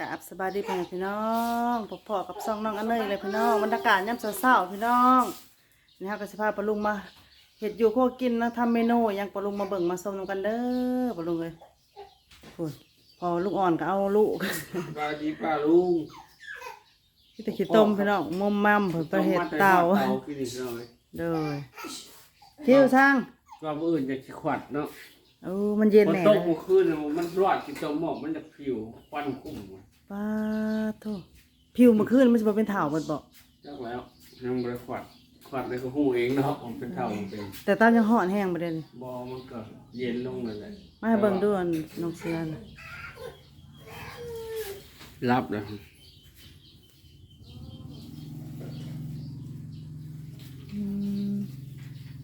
กราบสบายดีพ่อแม่พี่น้องพบพ่อกับซองน้องอันเนยเลยพี่น้องบรรยากาศย่ำเศร้าๆพี่น้องนี่ฮะก็สิพาปลาลุงมาเห็ดอยู่โคกินนะทำเมนูหยังปลาลุงมาเบิ่งมาส้มนำกันเด้อปลาลุงเลยพูดพอลูกอ่อนก็เอาลูกปลาดีปลาลุงที่ตะขี้ต้มพี่น้องมุมมั่มเพิ่นประเห็ดเต่าเต่ากินอีกหน่อยเด้อทิวช่างว่ามื้ออื่นจะขี้ขวัดเนาะโอ้มันเย็นพอแน่ตเลกยเมื่อคืนน่ะมันรอดกินตัวหมอกมันจะผิวควันคุ้ม ป้าโทผิวเมื่อคืนมันจะบ่เป็นเถาเบิดบ่จักแล้วยังบ่ได้ขวัดขวัดเลยก็หูเองเนาะผมเป็นเท่าผมเป็นแต่ตามยังห่อนแห้งประเด็นบ่มันก็เย็นลงเลยแหละมาให้เบิ่งดูอันน้องเสือน่ะรับแล้วอืม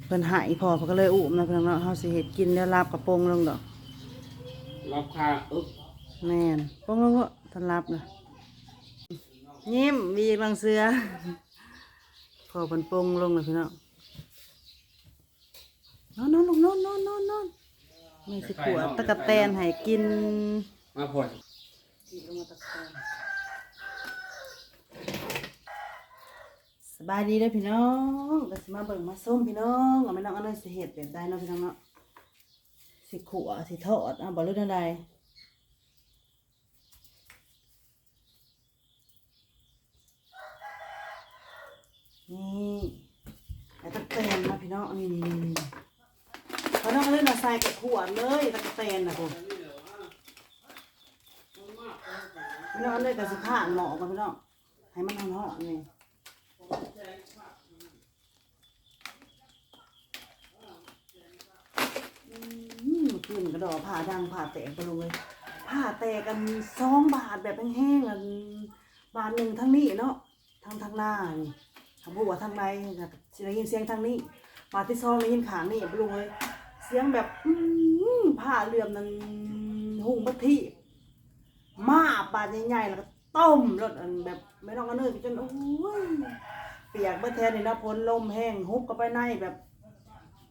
เพิ่นหายพอเพิ่นก็เลยอุ้มนะเพิ่นเนาะเฮาสิเฮ็ดกินแล้วลาบกระโปรงลงดอกรับค่าอึกแม่นโปรงลงก็ ทันรับนะยิ้มมีบางเสือพอเพิ่นโปรงลงเลยพี่น้องนอนนอนลงนอนนอนนอนนอนแม่สิขวดตะกะแตนให้กิน มาพอดสบายดีเด้อพี่น้องก็สิมาเบิ่งมาส้มพี่น้องเอาแม่น้องอันนั้นสิเฮ็ดแบบใดเนาะพี่น้องเนาะสิขัวสิทอดเอาบ่รู้เท่าใดนี่ไอ้ตะแตนนะพี่น้องนี่นี่นี่พอน้อง อันนั้นน่ะใส่กับขวดเลยตะกะแตนนะพุ่นพี่น้องอันนั้นก็สิผ่านหม้อกันพี่น้องให้มันร้อนๆนี่อืมขึ้นกระดอผ่าดังผ่าแตกไปเลยผ่าแตกกันสองบาทแบบแห้งๆอันบาทหนึ่งทั้งนี้เนาะทางทางหน้านี่ทางบัวทางในนะได้ยินเสียงทางนี้บาทที่สองได้ยินขางนี่ไปเลย เสียงแบบผ่าเหลื่อมนั่นหุ่งบัททีมาบาใหญ่ๆแล้วก็ต้มรสอันแบบไม่ต้องกันเนยจนโอ้ยเปียกเมื่อแทนนี่นะพ้นลมแห้งฮุบเข้าไปในแบบ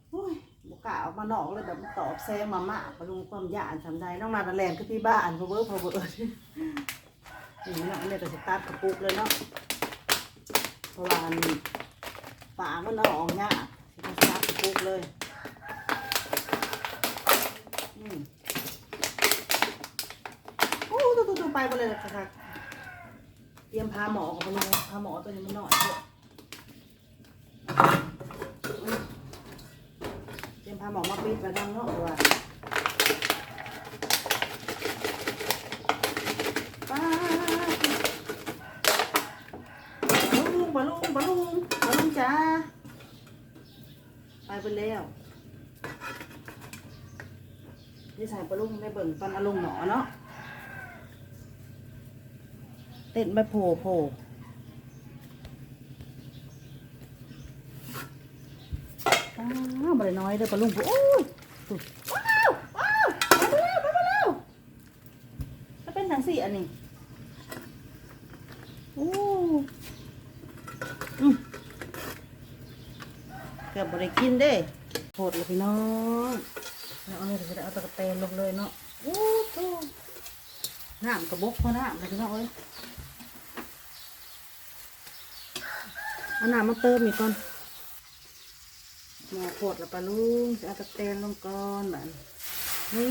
โอ้ยบกล้าออกมานอกเลยแบบตอบแซงมาม่าปรุงความยานทำได้น้องนาตะแลนคือที่บ้านพอเวิร์พอเวิร์นี่นะอันนี้ก็สตาร์ทกระปุกเลยเนาะเพราะว่าอันฝามันเอาออกยากสิมาสตาร์ทกระปุกเลย โอ้ตัวตัวไปไปเลยค่ะเตรียมพาหมอกับมันเลยพาหมอตัวนี้มันหน่อยเถอะเตรียมพาหมอมาปิดไปดังเนาะว่าป้าปลลุงปลาลุงปลาลุงปลลุงจ้าไปไปแล้ว นี่ใส่ปลาลุงได้เบิ่งปันอารมณ์หมอเนาะเต้นไปโผล่โผล่อ้าวบริน้อยเด้อปลาลุงโอ้ยตุ๊ว้าวว้าวไปมาแล้วไปมาแล้วมันเป็นทังสี่อันนี้โอ้อืมเกือบบริกินเด้โหดเลยพี่น้อง แล้วเอาเลยจะได้เอาตะกะแตนลงเลยเนาะโอ้โหน้ำกระบอกพอน้ำเลยพี่น้องเอ้ยเอาน้ำมาเติมอีกก่อนหมอโคตรละปลาลุงจะเอาตะแตนลงก่อนแบบนี่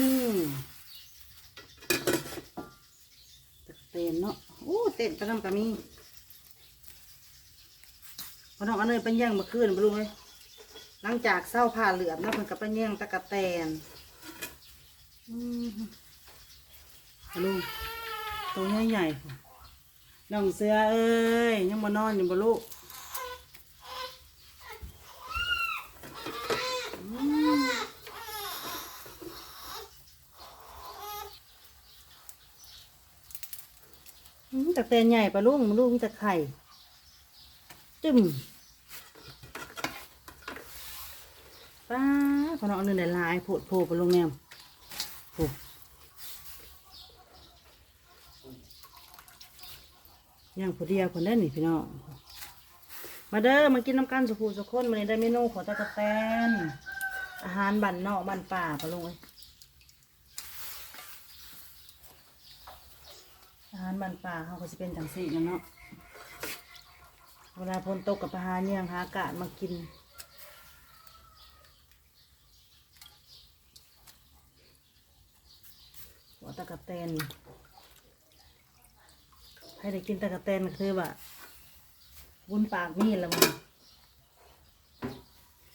ตะแตนเนาะโอ้เต้นตะนำกะมีพอน้องอันเนยเป็นย่างมื่อคืนปลาลุงเลย หลังจากเศร้าผ่าเหลือบนะเพิ่นกับเป็นย่างตะกะแตนอืมปลาลุงตัวใหญ่ๆน้องเสือเอ้ยยังมานอนอยู่บ่ลูกอืมแต่แตนใหญ่ปะลุงลูกมีแต่ไข่ จึม ป้าพอน้องเอาเนื้อในลายโผดโผล่ปลงแนมโผล่ย่างผู้เดียวคนเด้นนี่พี่น้องมาเด้อมากินน้ำกันสุภูสุกคนมาได้เมนูของตะกะแตนอาหารบันนอกบันป่าปะลุงเอ้ยอาหารบ้านป่าเขาก็จะเป็นจังสี่นั่นเนาะเวลาพนตกกับไปหารเนี่ยงหากาศมากิน หัว ตะกะแตนให้ได้กินตะกะแตนคือแบบวุ้นปากนี่ละมัน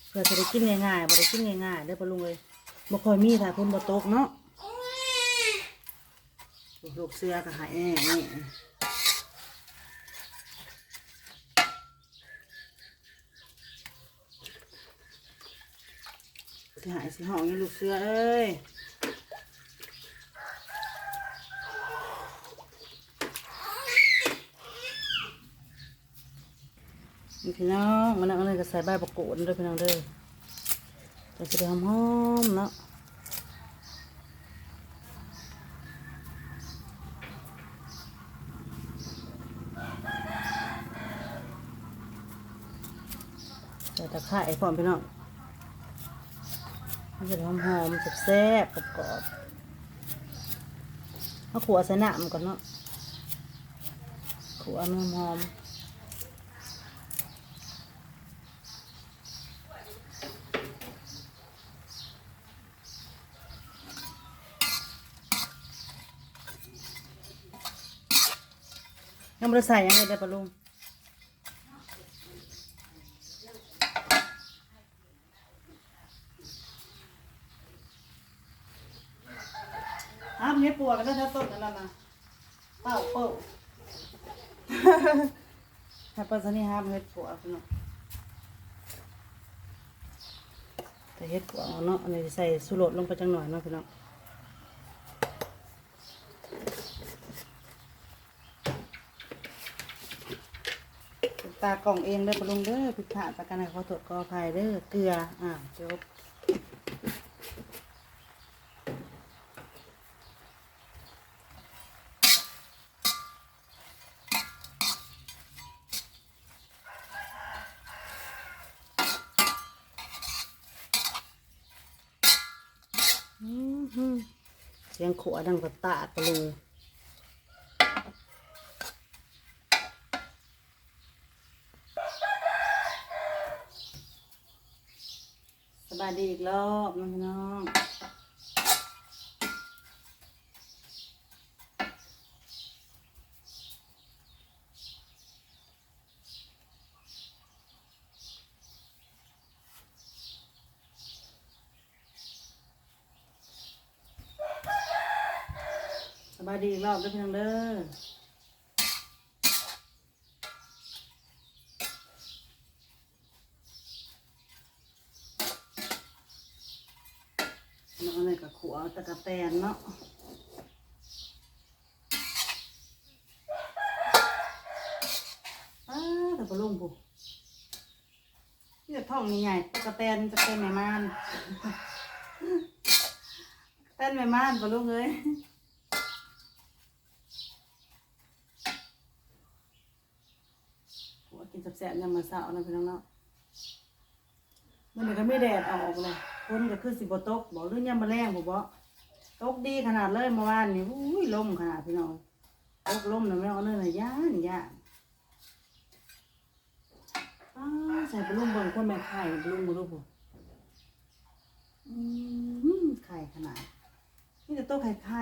เพื่อจะได้กินง่ายๆบ่ได้กินง่ายๆเด้อปะลุงเลยบ่ค่อยมีถ้าคุณบ่ตกเนาะลูกเสื้อก็หายแน่นี่สิหายสิห้องอยู่ลูกเสื้อเอ้ย นี่พี่น้องมันเอาเลยก็ใส่ใบประกูดด้วยพี่น้องเด้อจะจะได้หอมๆเนาะใส่ตะไคร้พร้อมพี่น้องมันจะได้หอมๆแซ่บๆกรอบๆเอาขัวใส่น้ำก่อนเนาะขัวมันหอมๆ ไม่ได้ใส่ยังไงได้ปะลุงอ้าวเนี่ยปวดกันแล้วถ้าต้นนั่นน่ะนะเป้าเป้าถ้าปัสนี่ห้ามเฮ็ดปวดพี่น้องแต่เฮ็ดปวดเอาเนาะอันนี้ใส่สุรสลงไปจังหน่อยเนาะพี่น้อง เป็น ตากล่องเองเด้อปะลุงเด้อผิดพลาดประกันให้ขอโทษขออภัยเด้อเกลืออ่าจบเสียงขวดังกระตาดปะลุง บายดีอีกรอบน้องน้องสบายดีอีกรอบด้อพี่น้องเด้อน้องอะไรกับ ขัวตะกะแตนเนาะอ้าแต่ปลาลุงปุ๊นี่จะท่องนี่ใหญ่ตะกะแตนตะกะแตนแม่ม่านแตนแม่ม่านปลาลุงเอ้ยหัวกินแซ่บๆยามมาเสาร์นะพี่น้องเนาะ มันนี่ก็ไม่แดดออกเลยคนก็คือสิบตกบอกเรื่องยามมาแรงบอกว่าตกดีขนาดเลยเมื่อวานนี่อุ้ยลมขนาดพี่น้องตกลมนะไม่เอาเลยนะย่านย่านอ้าวใส่ปลุ่มบิ่งคนแม่ไข่ปลาลุ่มมาลูกผมอืมไข่ขนาดนี่จะโต๊ะไข่ไข่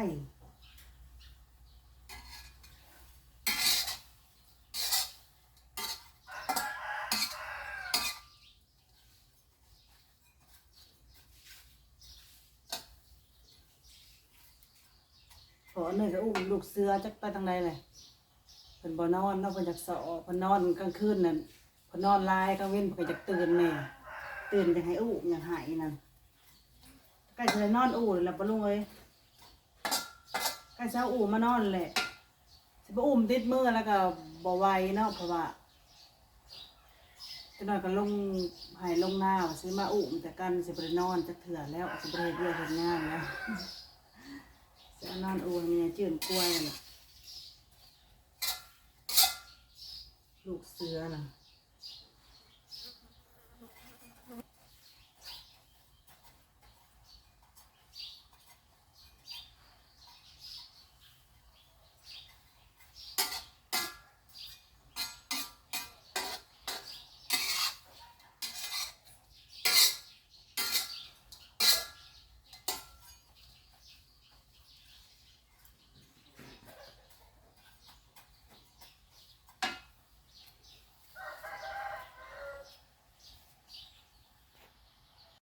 อหนื่อยก็อุ้มลูกเสือจักไปทางใดเลยเพิ่นบ่นอนเนาะเพิ่นอยากสอเพิ่นนอนกลางคืนนั่นเพิ่นนอนลายกลางเว้นเพิ่นก็อยากตื่นแน่ตื่นอยากให้อุ้มอยากหายนั่นใกล้จะได้นอนอู้แล้วบ่ลุงเอ้ยใกล้จะเอาอู้มานอนแหละสิบ่อุ้มติดมือแล้วก็บ่ไหวเนาะเพราะว่าจะนอนก็ลงหายลงหน้าว่าสิมาอุ้มแต่กันสิบ่ได้นอนจักเถื่อแล้วสิบ่ได้เฮ็ดเรื่องเฮ็ดงานแล้ว จะนอนอูเนี่ยจื่นกล้วยน่ะลูกเสือน่ะ พี่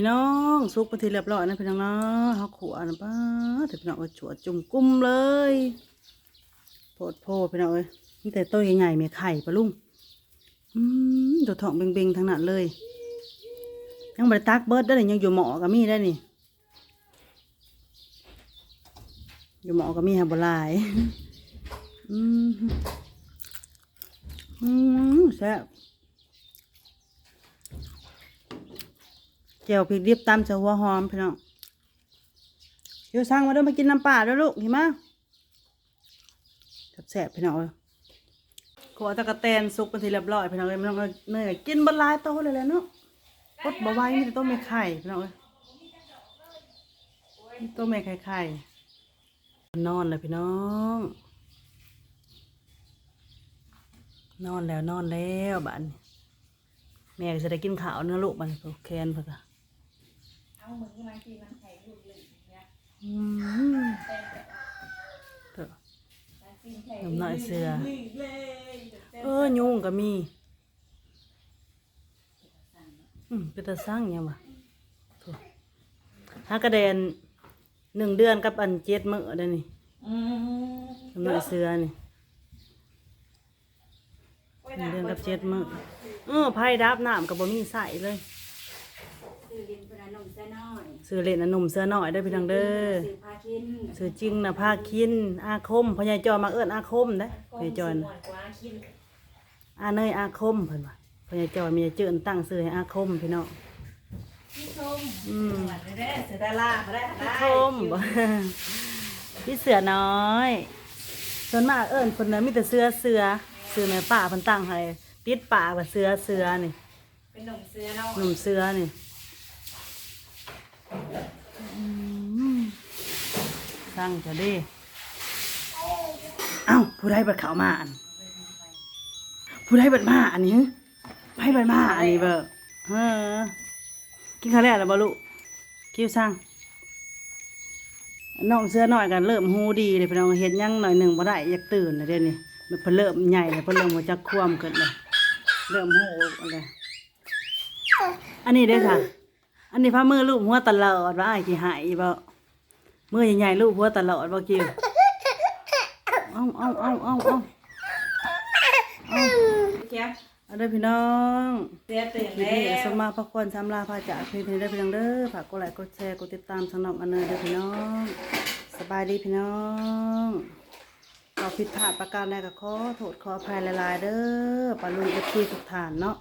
น้องซุกไปทีเรียบร้อยนะพี่น้องเนาะเฮาขัวนะป้าแต่พี่น้องเอาจวดจุ่มกุ้มเลยโพดโพดพี่น้องเอ้ยมีแต่ตัวใหญ่ๆมีไข่ปะลุงอืมตัวทองเบงๆทั้งนั้นเลย ยังบริตักเบิร์ดได้เลยยังอยู่หมอก็มีได้นี่อยู่หมอก็มีฮะบลายอืมอืมแซ่บ เจียวพริกดิบตำเจียวหัวหอมพี่น้องเดี๋ยวสั่งมาเด้อมากินน้ำปลาด้วยลูกเห็นไหมแซ่บพี่น้องเอ้ยขวตะกะแตนสุกเป็นทีเรียบร้อยพี่น้องเอ้ยไม่ต้องเอาเนยกินบนลายโตเลยแหละเนาะกดบ่ไว้นี่ต้มไม่ไข่พี่น้องเอ้ยต้มไม่ไข่ไข่นอนเลยพี่น้อง นอนแล้วนอนแล้วบ้านแม่จะได้กินข้าวเนื้อะลูกมันแขนเพื่อ เอามือมากินมันไข่ลูกเลยเนี่ยอืมเถอะมากินไข่น้ำหน่อยเสือเลยเลยเออยุงก็มีอืมเป็นตาสร้างยังวะโถ่หากระเดนหนึ่งเดือนกับอันเจ็ดมื้อเด้อนี่อืมน้ำหน่อยเสือนี่หนึ่งเดือนกับเจ็ดมื้อเออไผ่ดับน้ำกับบ่มีใส่เลย ซื้อเล่นอันหนุ่มเสือหน่อยได้อพี่น้องเด้อซื้อพากินซื้อจริงนะภาคิน อาคมพญายจอยมาเอิ้นอาคมเด้อพญายจอยหนะวานกว่ากินอาเนยอาคมเพิ่นว่าพญายจอยมีเจิญตั้งซื้อให้อาคมพี่น้องพี่ชมอืมหวานได้ได้เสือดาราเขาได้อาคมบ่ พี่เสือน้อยส่วนมากเอิ้นคนนั้นมีแต่เสือเสือเสือแม่ป่าเพิ่นตั้งให้ติดปากว่าเสือเสือนี่เป็นหนุ่มเสือเนาะหนุ่มเสือนี่อืม สั่งจะดิเอ้าผู้ใดบัดเข้ามาอัน ผู้ใดบัดมาอันนี้ไผบัดมาอันนี้เบ่เฮ้อกินข้าวแล้วล่ะบ่ลูกคิวสั่งน้องเสื้อน้อยกันเริ่มฮู้ดีเลยพี่น้องเฮ็ดหยังหน่อยหนึ่งบ่ได้อยากตื่นแล้วเดี๋ยวนี้มันเพิ่นเริ่มใหญ่แล้วเพิ่นเริ่มรู้จักความเกินเลยเริ่มฮู้อะไรอันนี้เด้ค่ะ อันนี้พามือลูกหัวตลอดว่าไอ้ายสิหายบ่มือใหญ่ๆลูกหัวตลอดบ่คิวเอาเอาเอาเอาเอาแจ๊เอาเด้อพี่น้องเสือตื่นคลิปแล้นี้วสมมาพักผ่อนสำลาพาจาเพลงนี้ได้อพี่น้องเด้อฝากกดไลค์กดแชร์กดติดตามสำหรับอันเนยเด้อพี่น้องสบายดีพี่น้องเราผิดพลาดประการใดก็ขอโทษขออภัยหลายๆเด้อปาลุงเอฟซีทุกฐานเนาะ